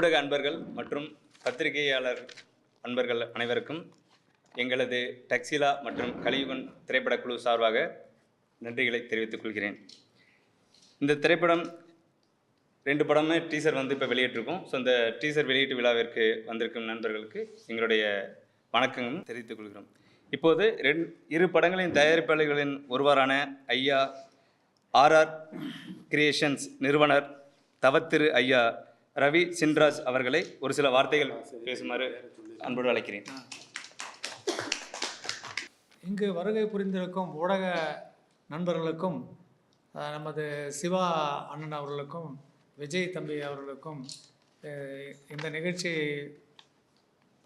ஊடக அன்பர்கள் மற்றும் பத்திரிகையாளர் அன்பர்கள் அனைவருக்கும் எங்களது டக்ஸிலா மற்றும் கலியுகன் திரைப்படக்குழு சார்பாக நன்றிகளை தெரிவித்துக் கொள்கிறேன். இந்த திரைப்படம் ரெண்டு படமே டீசர் வந்து இப்போ வெளியிட்டிருக்கோம். ஸோ இந்த டீசர் வெளியீட்டு விழாவிற்கு வந்திருக்கும் நண்பர்களுக்கு எங்களுடைய வணக்கங்களும் தெரிவித்துக் கொள்கிறோம். இப்போது ரெண் இரு படங்களின் தயாரிப்பாளர்களின் ஒருவரான ஐயா ஆர்ஆர் கிரியேஷன்ஸ் நிறுவனர் தவத்திரு ஐயா ரவி சின்ராஜ் அவர்களை ஒரு சில வார்த்தைகள் பேசுமாறு அன்போடு அழைக்கிறேன். இங்கு வருகை புரிந்திருக்கும் ஊடக நண்பர்களுக்கும் நமது சிவா அண்ணன் அவர்களுக்கும் விஜய் தம்பி அவர்களுக்கும் இந்த நிகழ்ச்சியை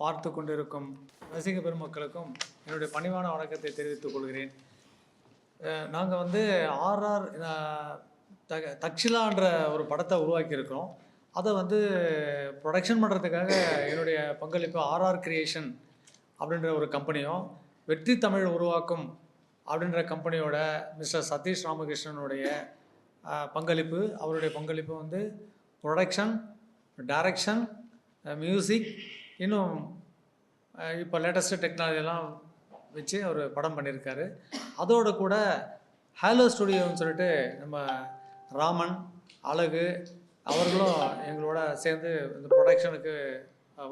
பார்த்து கொண்டிருக்கும் ரசிக பெருமக்களுக்கும் என்னுடைய பணிவான வணக்கத்தை தெரிவித்துக் கொள்கிறேன். நாங்கள் வந்து ஆர்ஆர் த தக்ஷிலான்ற ஒரு படத்தை உருவாக்கியிருக்கிறோம். அதை வந்து ப்ரொடக்ஷன் பண்ணுறதுக்காக என்னுடைய பங்களிப்பு ஆர்ஆர் கிரியேஷன் அப்படின்ற ஒரு கம்பெனியும் வெற்றி தமிழ் உருவாக்கும் அப்படின்ற கம்பெனியோட மிஸ்டர் சதீஷ் ராமகிருஷ்ணனுடைய பங்களிப்பு. அவருடைய பங்களிப்பு வந்து ப்ரொடக்ஷன் டைரக்ஷன் மியூசிக் இன்னும் இப்போ லேட்டஸ்ட்டு டெக்னாலஜிலாம் வச்சு அவர் படம் பண்ணியிருக்காரு அதோடு கூட ஹேலோ ஸ்டுடியோன்னு சொல்லிட்டு நம்ம ராமன் அழகு அவர்களும் எங்களோட சேர்ந்து இந்த ப்ரொடக்ஷனுக்கு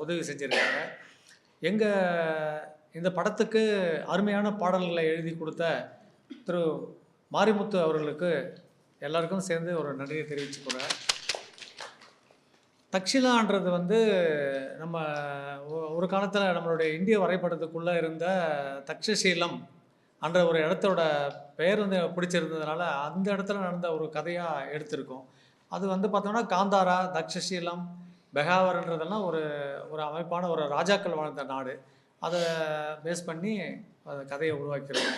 உதவி செஞ்சுருக்காங்க. எங்கள் இந்த படத்துக்கு அருமையான பாடல்களை எழுதி கொடுத்த திரு மாரிமுத்து அவர்களுக்கு எல்லாருக்கும் சேர்ந்து ஒரு நன்றியை தெரிவிச்சுக்கிறேன். தக்ஷிலான்றது வந்து நம்ம ஒரு காலத்தில் நம்மளுடைய இந்திய வரைபடத்துக்குள்ளே இருந்த தக்ஷசீலம் அன்ற ஒரு இடத்தோட பெயர் வந்து பிடிச்சிருந்ததுனால அந்த இடத்துல நடந்த ஒரு கதையாக எடுத்திருக்கோம். அது வந்து பார்த்தோம்னா காந்தாரா தக்ஷசீலம் பெகாவர்ன்றதெல்லாம் ஒரு ஒரு அமைப்பான ஒரு ராஜாக்கள் வாழ்ந்த நாடு. அதை பேஸ் பண்ணி அந்த கதையை உருவாக்கிறோம்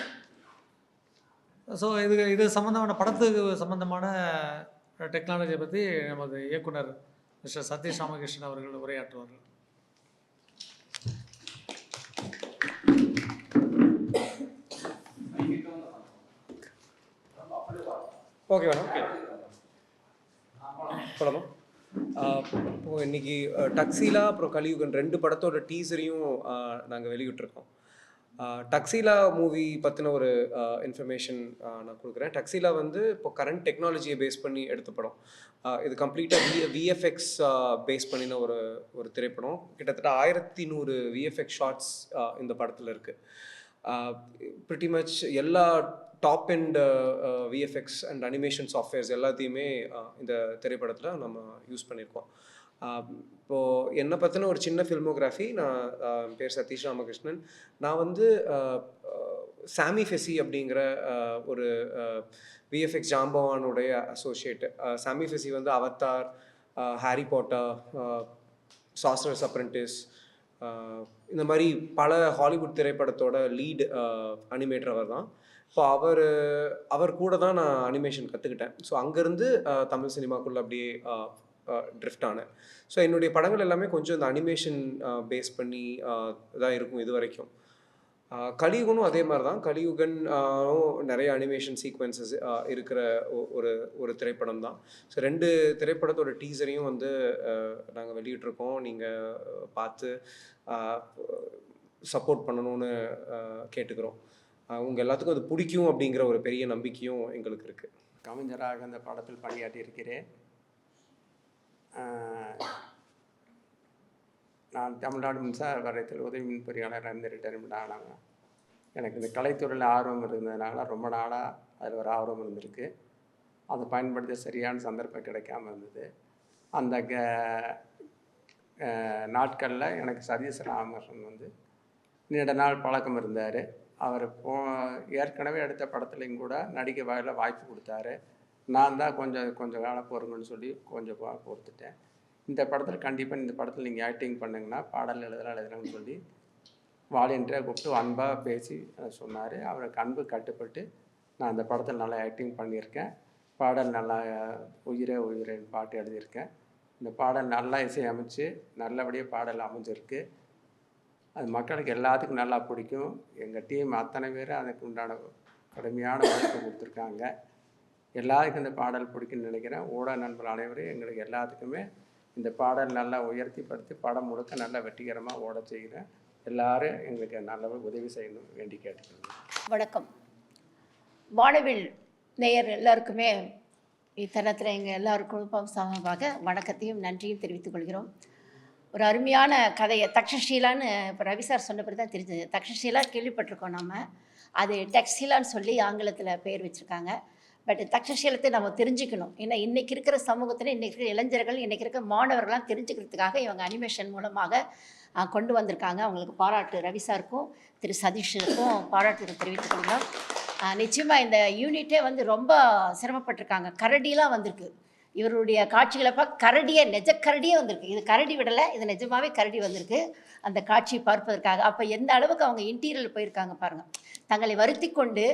ஸோ இது இது சம்மந்தமான படத்துக்கு சம்மந்தமான டெக்னாலஜியை பற்றி நமது இயக்குனர் மிஸ்டர் சதீஷ் ராமகிருஷ்ணன் அவர்கள் உரையாற்றுவார்கள். ஓகே மேடம் சொல்லலாம் இப்போ இன்னைக்கு டக்ஸிலா டக்ஸீலா அப்புறம் கலியுகன் ரெண்டு படத்தோட டீசரையும் நாங்கள் வெளியிட்டிருக்கோம். டக்ஸிலா டக்ஸீலா மூவி பற்றின ஒரு இன்ஃபர்மேஷன் நான் கொடுக்குறேன். டக்ஸீலா வந்து இப்போ கரண்ட் டெக்னாலஜியை பேஸ் பண்ணி எடுத்த படம். இது கம்ப்ளீட்டாக வி விஎஃப்எக்ஸ் பேஸ் பண்ணின ஒரு ஒரு திரைப்படம். கிட்டத்தட்ட ஆயிரத்தி நூறு விஎஃப்எக்ஸ் ஷார்ட்ஸ் இந்த படத்தில் இருக்குது ப்ரிட்டி மச் எல்லா top and VFX and animation softwares எல்லாத்தையுமே uh, இந்த திரைப்படத்தில் நம்ம யூஸ் பண்ணியிருக்கோம் இப்போது என்னை பற்றின ஒரு சின்ன ஃபில்மோகிராஃபி நான் பேர் சதீஷ் ராமகிருஷ்ணன். நான் வந்து சாமி ஃபெசி அப்படிங்கிற ஒரு விஎஃப்எக்ஸ் ஜாம்பவானுடைய அசோசியேட் சாமி ஃபெசி வந்து Avatar Harry Potter sorcerer's apprentice இந்த மாதிரி பல ஹாலிவுட் திரைப்படத்தோட லீட் அனிமேட்டர் அவர் தான். ஸோ அவர் அவர் கூட தான் நான் அனிமேஷன் கற்றுக்கிட்டேன் ஸோ அங்கேருந்து தமிழ் சினிமாக்குள்ளே அப்படியே ட்ரிஃப்ட் ஆனேன். ஸோ என்னுடைய படங்கள் எல்லாமே கொஞ்சம் இந்த அனிமேஷன் பேஸ் பண்ணி தான் இருக்கும் இது வரைக்கும். கலியுகனும் அதே மாதிரி தான் கலியுகன் நிறைய அனிமேஷன் சீக்வன்சஸ் இருக்கிற ஒ- ஒரு ஒரு திரைப்படம் தான் ஸோ ரெண்டு திரைப்படத்தோட டீசரையும் வந்து நாங்கள் வெளியிட்ருக்கோம் நீங்கள் பார்த்து சப்போர்ட் பண்ணணும்னு கேட்டுக்கிறோம். அவங்க எல்லாத்துக்கும் அது பிடிக்கும் அப்படிங்கிற ஒரு பெரிய நம்பிக்கையும் எங்களுக்கு இருக்குது கவிஞராக அந்த படத்தில் பணியாற்றியிருக்கிறேன். இருக்கிறேன் நான் தமிழ்நாடு மின்சார வாரியத்தில் உதவி மின் பொறியாளர் இருந்து ரிட்டையர்மெண்ட் ஆனாங்க எனக்கு இந்த கலைத்துறையில் ஆர்வம் இருந்ததுனால ரொம்ப நாளாக அதில் ஒரு ஆர்வம் இருந்திருக்கு. அதை பயன்படுத்த சரியான சந்தர்ப்பம் கிடைக்காம இருந்தது. அந்த க நாட்களில் எனக்கு சதீஷ் ராமகிருஷ்ணன் வந்து நீண்ட நாள் பழக்கம் இருந்தார். அவர் போ ஏற்கனவே எடுத்த படத்துலையும் கூட நடிக்க வகையில் வாய்ப்பு கொடுத்தாரு. நான் தான் கொஞ்சம் கொஞ்சம் காலம் பொறுங்கன்னு சொல்லி கொஞ்சம் கொடுத்துட்டேன். பொறுத்துட்டேன் இந்த படத்தில் கண்டிப்பாக இந்த படத்தில் நீங்கள் ஆக்டிங் பண்ணுங்கன்னா பாடல் எழுதலாம் எழுதலாம்னு சொல்லி வாலண்டியராக கூப்பிட்டு அன்பாக பேசி சொன்னார். அவருக்கு அன்பு கட்டுப்பட்டு நான் அந்த படத்தில் நல்லா ஆக்டிங் பண்ணியிருக்கேன். பாடல் நல்லா உயிரே உயிரேன்னு பாட்டு எழுதியிருக்கேன். இந்த பாடல் நல்லா இசையமைச்சு நல்லபடியாக பாடல் அமைஞ்சிருக்கு. அது மக்களுக்கு எல்லாத்துக்கும் நல்லா பிடிக்கும். எங்கள் டீம் அத்தனை பேரும் அதுக்கு உண்டான கடுமையான உழைப்பு கொடுத்துருக்காங்க. எல்லாருக்கும் இந்த பாடல் பிடிக்கும்னு நினைக்கிறேன். ஊடக நண்பர் அனைவரும் எங்களுக்கு எல்லாத்துக்குமே இந்த பாடல் நல்லா உயர்த்திப்படுத்தி படம் முழுக்க நல்லா வெற்றிகரமாக ஓட செய்கிறேன் எல்லாரும் எங்களுக்கு நல்ல உதவி செய்யணும் வேண்டி கேட்டுக்கிறேன் வணக்கம். வானவில் நேயர் எல்லாருக்குமே இத்தனத்தில் எங்கள் எல்லாருக்கும் சார்பாக வணக்கத்தையும் நன்றியும் தெரிவித்துக் கொள்கிறோம். ஒரு அருமையான கதையை. தக்ஷஷீலான்னு இப்போ ரவி சார் சொன்னபடி தான் தெரிஞ்சது. தக்ஷஷீலா கேள்விப்பட்டிருக்கோம் நம்ம அது டெக்ஸ்டீலான்னு சொல்லி ஆங்கிலத்தில் பெயர் வச்சுருக்காங்க. பட் தக்ஷசீலத்தை நம்ம தெரிஞ்சுக்கணும். ஏன்னா இன்றைக்கி இருக்கிற சமூகத்தில் இன்றைக்கி இருக்கிற இளைஞர்கள் இன்றைக்கி இருக்கிற மாணவர்கள்லாம் தெரிஞ்சுக்கிறதுக்காக இவங்க அனிமேஷன் மூலமாக கொண்டு வந்திருக்காங்க. அவங்களுக்கு பாராட்டு ரவி சாருக்கும் திரு சதீஷுக்கும் பாராட்டு தெரிவித்துக் நிச்சயமாக இந்த யூனிட்டே வந்து ரொம்ப சிரமப்பட்டிருக்காங்க. கரடிலாம் வந்திருக்கு. இவருடைய காட்சிகளை பார்க்க கரடியே நெஜ கரடியே வந்திருக்கு. இது கரடி விடலை இது நிஜமாகவே கரடி வந்திருக்கு அந்த காட்சியை பார்ப்பதற்காக. அப்போ எந்த அளவுக்கு அவங்க இன்டீரியரில் போயிருக்காங்க பாருங்கள் தங்களை வருத்தி கொண்டு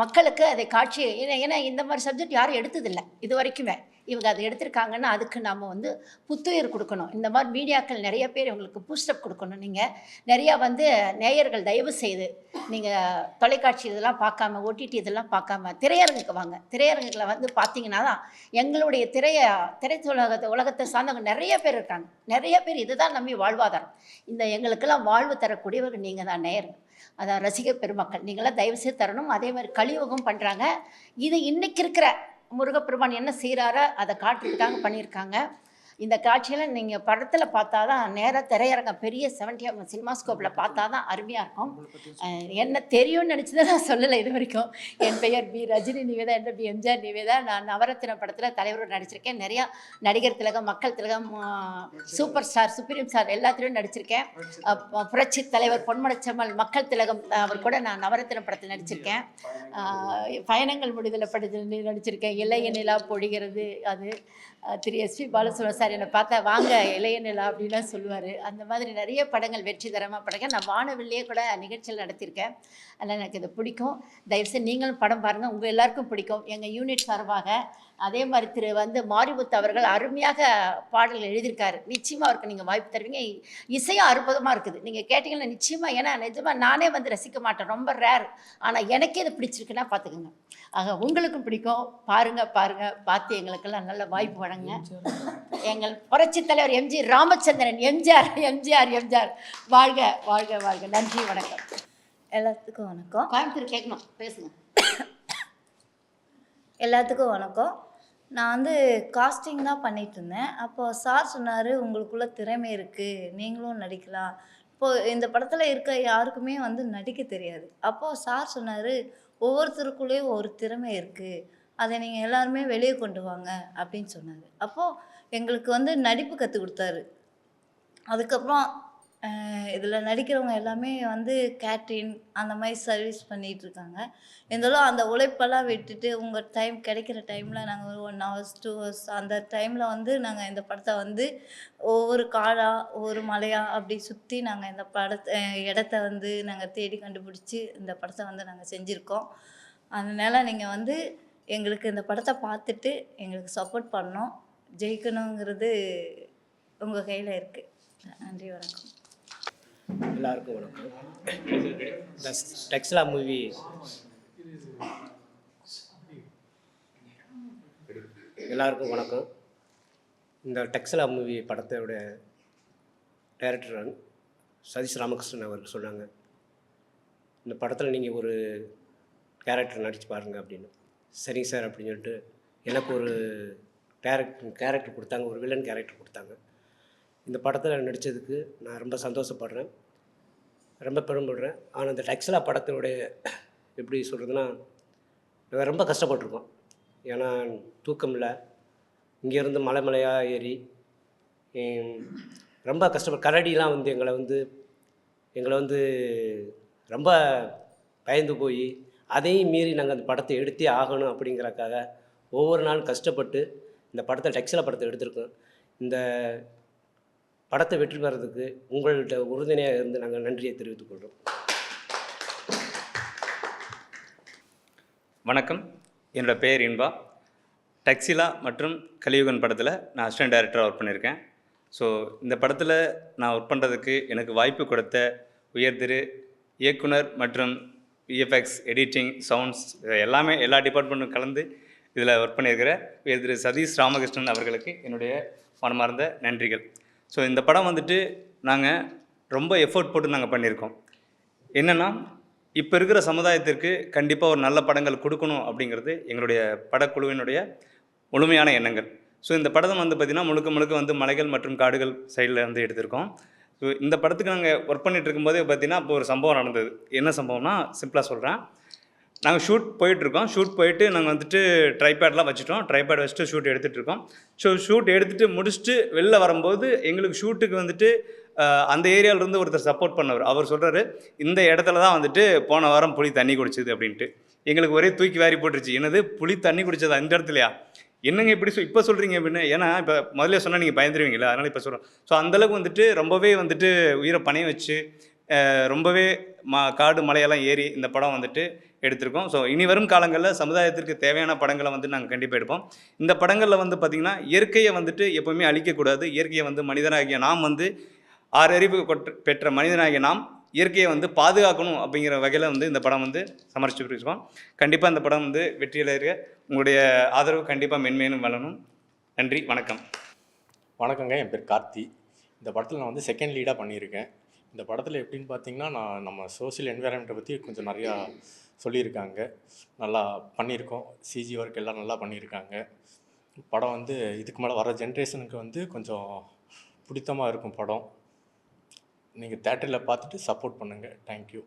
மக்களுக்கு அதை காட்சி ஏன்னா ஏன்னா இந்த மாதிரி சப்ஜெக்ட் யாரும் எடுத்ததில்லை. இது வரைக்குமே. இவங்க அதை எடுத்திருக்காங்கன்னா அதுக்கு நாம் வந்து புத்துயிர் கொடுக்கணும். இந்த மாதிரி மீடியாக்கள் நிறைய பேர் இவங்களுக்கு பூஸ்டப் கொடுக்கணும். நீங்கள் நிறையா வந்து நேயர்கள் தயவு செய்து நீங்கள் தொலைக்காட்சி இதெல்லாம் பார்க்காம ஓடிடி இதெல்லாம் பார்க்காம திரையரங்குக்கு வாங்க. திரையரங்குகளை வந்து பார்த்தீங்கன்னா தான் எங்களுடைய திரைய திரைத்துலகத்தை உலகத்தை சார்ந்தவங்க நிறைய பேர் இருக்காங்க. நிறைய பேர் இதுதான் நம்பி வாழ்வாதாரம். இந்த எங்களுக்கெல்லாம் வாழ்வு தரக்கூடியவர்கள் நீங்கள் தான் நேயர்கள். அதான் ரசிக பெருமக்கள். நீங்களாம் தயவு செய்து தரணும். அதே மாதிரி கலியுகம் பண்ணுறாங்க இது இன்றைக்கி இருக்கிற முருகப்பெருமான் என்ன செய்கிறாரோ அதை காட்டுறதுக்காக பண்ணியிருக்காங்க. இந்த காட்சியில் நீங்கள் படத்தில் பார்த்தா தான் நேராக திரையரங்கம் பெரிய செவன்டி எம் சினிமாஸ்கோப்பில் பார்த்தா தான் அருமையாக இருக்கும். என்ன தெரியும்னு நினச்சி நான் சொல்லலை இது வரைக்கும். என் பெயர் பி ரஜினி நிவேதா என்ற பி எம்ஜிஆர் நிவேதா. நான் நவரத்தின படத்தில் தலைவரோடு நடிச்சிருக்கேன். நிறையா நடிகர் திலகம் மக்கள் திலகம் சூப்பர் ஸ்டார் சுப்ரீம் ஸ்டார் எல்லாத்துலேயும் நடிச்சிருக்கேன். புரட்சி தலைவர் பொன்மனச்செம்மல் மக்கள் திலகம் அவர் கூட நான் நவரத்தின படத்தில் நடிச்சிருக்கேன். பயணங்கள் முடிதலை படத்தில் நடிச்சிருக்கேன். இளைய நிலா பொழிகிறது அது திரு எஸ்பி பாலசுப்ரமணியம் சார் என்னை பார்த்தா வாங்க இளைய நிலா அப்படின்லாம் சொல்லுவார். அந்த மாதிரி நிறைய படங்கள் வெற்றிகரமாக படங்கள். நான் வானவில்லையே கூட நிகழ்ச்சியில் நடத்தியிருக்கேன். அதனால் எனக்கு இது பிடிக்கும். தயவுசெய்து நீங்களும் படம் பாருங்கள் உங்கள் எல்லாருக்கும் பிடிக்கும். எங்கள் யூனிட் சார்பாக அதே மாதிரி திரு வந்து மாரிமுத்து அவர்கள் அருமையாக பாடல்கள் எழுதியிருக்காரு. நிச்சயமாக அவருக்கு நீங்கள் வாய்ப்பு தருவீங்க. இசையும் அற்புதமாக இருக்குது. நீங்கள் கேட்டிங்கன்னா நிச்சயமாக ஏன்னா நிஜமாக நானே வந்து ரசிக்க மாட்டேன். ரொம்ப ரேர் ஆனால் எனக்கே இது பிடிச்சிருக்குன்னா பார்த்துக்குங்க. ஆக உங்களுக்கும் பிடிக்கும். பாருங்கள் பாருங்கள் பார்த்து எங்களுக்கெல்லாம் நல்ல வாய்ப்பு வழங்க எங்கள் புரட்சி தலைவர் எம்ஜி ராமச்சந்திரன் எம்ஜிஆர் எம்ஜிஆர் எம்ஜிஆர். வாழ்க வாழ்க வாழ்க. நன்றி வணக்கம். எல்லாத்துக்கும் வணக்கம். கோயம்புத்தூர் கேட்கணும். பேசுங்க. எல்லாத்துக்கும் வணக்கம். நான் வந்து காஸ்டிங் தான் பண்ணிட்டு இருந்தேன் அப்போ சார் சொன்னார் உங்களுக்குள்ள திறமை இருக்குது நீங்களும் நடிக்கலாம். இப்போது இந்த படத்தில் இருக்க யாருக்குமே வந்து நடிக்க தெரியாது. அப்போது சார் சொன்னார் ஒவ்வொருத்தருக்குள்ளேயும் ஒரு திறமை இருக்குது அதை நீங்கள் எல்லாருமே வெளியே கொண்டு வாங்க அப்படின்னு சொன்னார். அப்போது எங்களுக்கு வந்து நடிப்பு கற்றுக் கொடுத்தாரு. அதுக்கப்புறம் இதில் நடிக்கிறவங்க எல்லாமே வந்து கேட்ரின் அந்த மாதிரி சர்வீஸ் பண்ணிகிட்டு இருக்காங்க இருந்தாலும் அந்த உழைப்பெல்லாம் விட்டுட்டு உங்கள் டைம் கிடைக்கிற டைமில் நாங்கள் ஒரு ஒன் ஹவர்ஸ் டூ ஹவர்ஸ் அந்த டைமில் வந்து நாங்கள் இந்த படத்தை வந்து ஒவ்வொரு காடாக ஒவ்வொரு மலையாக அப்படி சுற்றி நாங்கள் இந்த படத்தை இடத்த வந்து நாங்கள் தேடி கண்டுபிடிச்சி இந்த படத்தை வந்து நாங்கள் செஞ்சுருக்கோம். அதனால் நீங்கள் வந்து எங்களுக்கு இந்த படத்தை பார்த்துட்டு எங்களுக்கு சப்போர்ட் பண்ணோம் ஜெயிக்கணுங்கிறது உங்கள் கையில் இருக்குது நன்றி வணக்கம். எல்லாருக்கும் வணக்கம். இந்த டெக்ஸ்லா மூவி எல்லாருக்கும் வணக்கம். இந்த டெக்ஸ்லா மூவி படத்தோட டைரக்டர் சதீஷ் ராமகிருஷ்ணன் அவர்கள் சொன்னாங்க. இந்த படத்தில் நீங்கள் ஒரு கேரக்டர் நடித்து பாருங்கள் அப்படின்னு. சரிங்க சார் அப்படின்னு சொல்லிட்டு எனக்கு ஒரு கேரக்டர் கேரக்டர் கொடுத்தாங்க. ஒரு வில்லன் கேரக்டர் கொடுத்தாங்க. இந்த படத்தில் நடித்ததுக்கு நான் ரொம்ப சந்தோஷப்படுறேன். ரொம்ப பெருமைப்படுறேன். ஆனால் இந்த டெக்ஸ்லா படத்தினுடைய எப்படி சொல்கிறதுனா நாங்கள் ரொம்ப கஷ்டப்பட்டிருக்கோம். ஏன்னா தூக்கம் இல்லை. இங்கேருந்து மலை மலையாக ஏறி ரொம்ப கஷ்டப்பட்டு கரடிலாம் வந்து எங்களை வந்து எங்களை வந்து ரொம்ப பயந்து போய் அதையும் மீறி நாங்கள் அந்த படத்தை எடுத்தே ஆகணும் அப்படிங்கிறக்காக ஒவ்வொரு நாளும் கஷ்டப்பட்டு இந்த படத்தை டெக்ஸ்லா படத்தை எடுத்திருக்கோம். இந்த படத்தை வெற்றி பெறதுக்கு உங்கள்கிட்ட உறுதுணையாக இருந்து நாங்கள் நன்றியை தெரிவித்துக் கொள்கிறோம். வணக்கம். என்னோட பெயர் இன்பா. டக்ஸிலா மற்றும் கலியுகன் படத்தில் நான் அசிஸ்டன்ட் டைரக்டராக ஒர்க் பண்ணியிருக்கேன். ஸோ இந்த படத்தில் நான் ஒர்க் பண்ணுறதுக்கு எனக்கு வாய்ப்பு கொடுத்த உயர்திரு இயக்குனர் மற்றும் விஎஃப்எக்ஸ் எடிட்டிங் சவுண்ட்ஸ் எல்லாமே எல்லா டிபார்ட்மெண்ட்டும் கலந்து இதில் ஒர்க் பண்ணியிருக்கிற உயர் திரு சதீஷ் ராமகிருஷ்ணன் அவர்களுக்கு என்னுடைய மனமார்ந்த நன்றிகள். ஸோ இந்த படம் வந்துட்டு நாங்கள் ரொம்ப எஃபோர்ட் போட்டு நாங்கள் பண்ணியிருக்கோம். என்னென்னா இப்போ இருக்கிற சமுதாயத்திற்கு கண்டிப்பாக ஒரு நல்ல படங்கள் கொடுக்கணும் அப்படிங்கிறது எங்களுடைய படக்குழுவினுடைய முழுமையான எண்ணங்கள். ஸோ இந்த படம் வந்து பார்த்திங்கன்னா முழுக்க முழுக்க வந்து மலைகள் மற்றும் காடுகள் சைடில் வந்து எடுத்திருக்கோம். ஸோ இந்த படத்துக்கு நாங்கள் ஒர்க் பண்ணிகிட்டு இருக்கும்போதே பார்த்தீங்கன்னா இப்போ ஒரு சம்பவம் நடந்தது. என்ன சம்பவம்னா சிம்பிளாக சொல்கிறேன் நாங்கள் ஷூட் போயிட்டுருக்கோம். ஷூட் போயிட்டு நாங்கள் வந்துட்டு ட்ரைபேட்லாம் வச்சுட்டோம். ட்ரைபேட் வச்சுட்டு ஷூட் எடுத்துகிட்ருக்கோம் ஸோ ஷூட் எடுத்துகிட்டு முடிச்சுட்டு வெளில வரும்போது எங்களுக்கு ஷூட்டுக்கு வந்துட்டு அந்த ஏரியாவிலேருந்து ஒருத்தர் சப்போர்ட் பண்ணவர். அவர் சொல்கிறாரு இந்த இடத்துல தான் வந்துட்டு போன வாரம் புளி தண்ணி குடிச்சிது அப்படின்ட்டு. எங்களுக்கு ஒரே தூக்கி வாரி போட்டுருச்சு. என்னது? புளி தண்ணி குடிச்சது? அந்த இடத்துலையா? என்னங்க இப்படி சொல் இப்போ சொல்கிறீங்க அப்படின்னு. ஏன்னா இப்போ முதல்ல சொன்னால் நீங்கள் பயந்துருவீங்களா அதனால் இப்போ சொல்கிறோம் ஸோ அந்தளவுக்கு வந்துட்டு ரொம்பவே வந்துட்டு உயிரை பணைய வச்சு ரொம்பவே மா காடு மலையெல்லாம் ஏறி இந்த படம் வந்துட்டு எடுத்திருக்கோம். ஸோ இனி வரும் காலங்களில் சமுதாயத்திற்கு தேவையான படங்களை வந்து நாங்கள் கண்டிப்பாக எடுப்போம். இந்த படங்களில் வந்து பார்த்திங்கன்னா இயற்கையை வந்துட்டு எப்போவுமே அழிக்கக்கூடாது. இயற்கையை வந்து மனிதனாகிய நாம் வந்து ஆறறிவு பெற்ற மனிதனாகிய நாம் இயற்கையை வந்து பாதுகாக்கணும் அப்படிங்கிற வகையில் வந்து இந்த படம் வந்து சமர்ப்பிச்சுட்டு இருக்கோம் கண்டிப்பாக இந்த படம் வந்து வெற்றியடைய உங்களுடைய ஆதரவு கண்டிப்பாக மென்மேலும் வளரணும் நன்றி வணக்கம். வணக்கங்க. என் பேர் கார்த்தி. இந்த படத்தில் நான் வந்து செகண்ட் லீடாக பண்ணியிருக்கேன். இந்த படத்தில் எப்படின்னு பார்த்தீங்கன்னா நான் நம்ம சோஷியல் என்வைரன்மெண்ட்டை பற்றி கொஞ்சம் நிறையா சொல்லியிருக்காங்க. நல்லா பண்ணியிருக்கோம். சிஜி ஒர்க் எல்லாம் நல்லா பண்ணியிருக்காங்க. படம் வந்து இதுக்கு மேலே வர ஜென்ரேஷனுக்கு வந்து கொஞ்சம் பிடித்தமாக இருக்கும் படம். நீங்கள் தேட்டரில் பார்த்துட்டு சப்போர்ட் பண்ணுங்கள் தேங்க்யூ